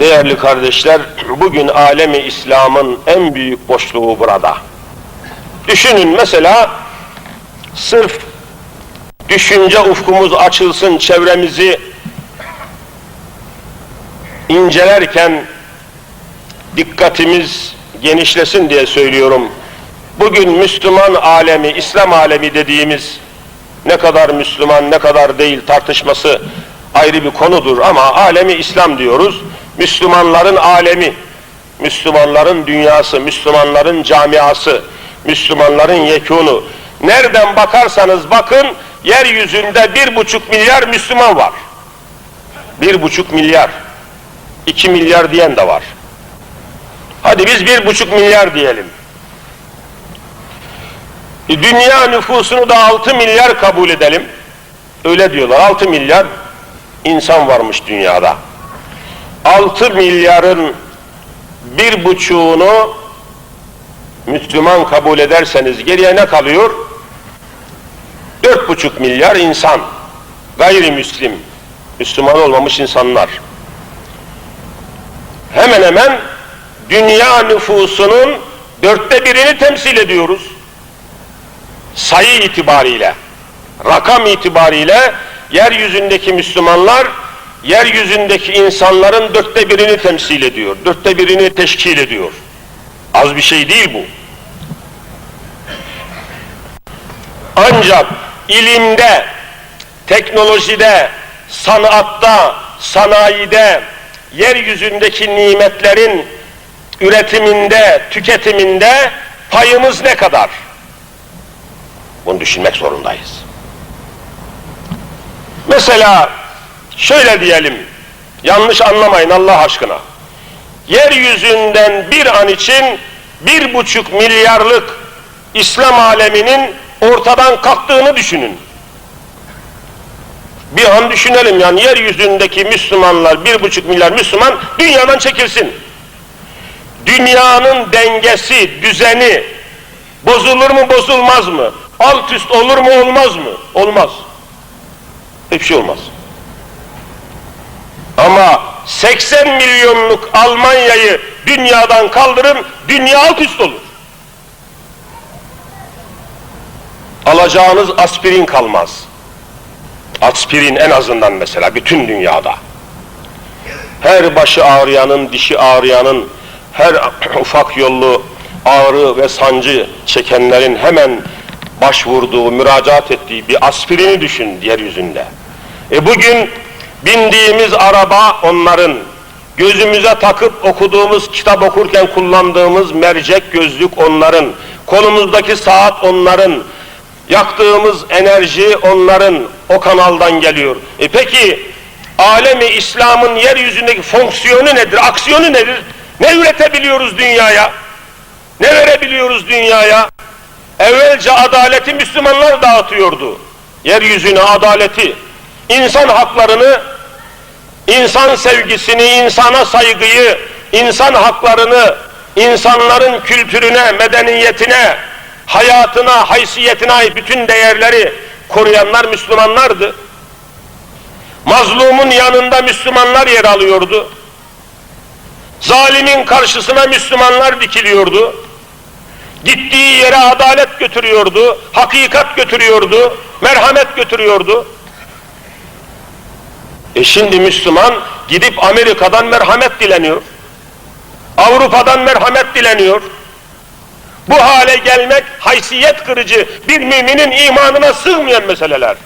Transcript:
Değerli kardeşler, bugün alemi İslam'ın en büyük boşluğu burada. Düşünün mesela, sırf düşünce ufkumuz açılsın, çevremizi incelerken dikkatimiz genişlesin diye söylüyorum. Bugün Müslüman alemi, İslam alemi dediğimiz ne kadar Müslüman, ne kadar değil tartışması ayrı bir konudur ama alemi İslam diyoruz. Müslümanların alemi, Müslümanların dünyası, Müslümanların camiası, Müslümanların yekunu. Nereden bakarsanız bakın, yeryüzünde bir buçuk milyar Müslüman var. Bir buçuk milyar. iki milyar diyen de var. Hadi biz bir buçuk milyar diyelim. Dünya nüfusunu da 6 milyar kabul edelim. Öyle diyorlar. 6 milyar insan varmış dünyada. 6 milyarın bir buçuğunu Müslüman kabul ederseniz geriye ne kalıyor? Dört buçuk milyar insan. Gayrimüslim. Müslüman olmamış insanlar. Hemen hemen dünya nüfusunun dörtte birini temsil ediyoruz sayı itibariyle, rakam itibariyle yeryüzündeki Müslümanlar, yeryüzündeki insanların dörtte birini temsil ediyor, dörtte birini teşkil ediyor. Az bir şey değil bu. Ancak ilimde, teknolojide, sanatta, sanayide, yeryüzündeki nimetlerin üretiminde, tüketiminde payımız ne kadar? Bunu düşünmek zorundayız. Mesela şöyle diyelim, yanlış anlamayın Allah aşkına. Yeryüzünden bir an için bir buçuk milyarlık İslam aleminin ortadan kalktığını düşünün. Bir an düşünelim yani yeryüzündeki Müslümanlar, bir buçuk milyar Müslüman dünyadan çekilsin. Dünyanın dengesi, düzeni bozulur mu bozulmaz mı? alt üst olur mu olmaz mı? Olmaz. Hiçbir şey olmaz. Ama 80 milyonluk Almanya'yı dünyadan kaldırın, dünya alt üst olur. Alacağınız aspirin kalmaz. Aspirin en azından mesela bütün dünyada. Her başı ağrıyanın, dişi ağrıyanın, her ufak yollu ağrı ve sancı çekenlerin hemen başvurduğu, müracaat ettiği bir aspirini düşün yeryüzünde. E bugün bindiğimiz araba onların, gözümüze takıp okuduğumuz, kitap okurken kullandığımız mercek gözlük onların, kolumuzdaki saat onların, yaktığımız enerji onların, o kanaldan geliyor. E peki, alemi İslam'ın yeryüzündeki fonksiyonu nedir, aksiyonu nedir? Ne üretebiliyoruz dünyaya? Ne verebiliyoruz dünyaya? Evvelce adaleti Müslümanlar dağıtıyordu. Yeryüzüne adaleti, insan haklarını, insan sevgisini, insana saygıyı, insan haklarını, insanların kültürüne, medeniyetine, hayatına, haysiyetine ait bütün değerleri koruyanlar Müslümanlardı. Mazlumun yanında Müslümanlar yer alıyordu. Zalimin karşısına Müslümanlar dikiliyordu. Gittiği yere adalet götürüyordu, hakikat götürüyordu, merhamet götürüyordu. E şimdi Müslüman gidip Amerika'dan merhamet dileniyor. Avrupa'dan merhamet dileniyor. Bu hale gelmek haysiyet kırıcı, bir müminin imanına sığmayan meseleler.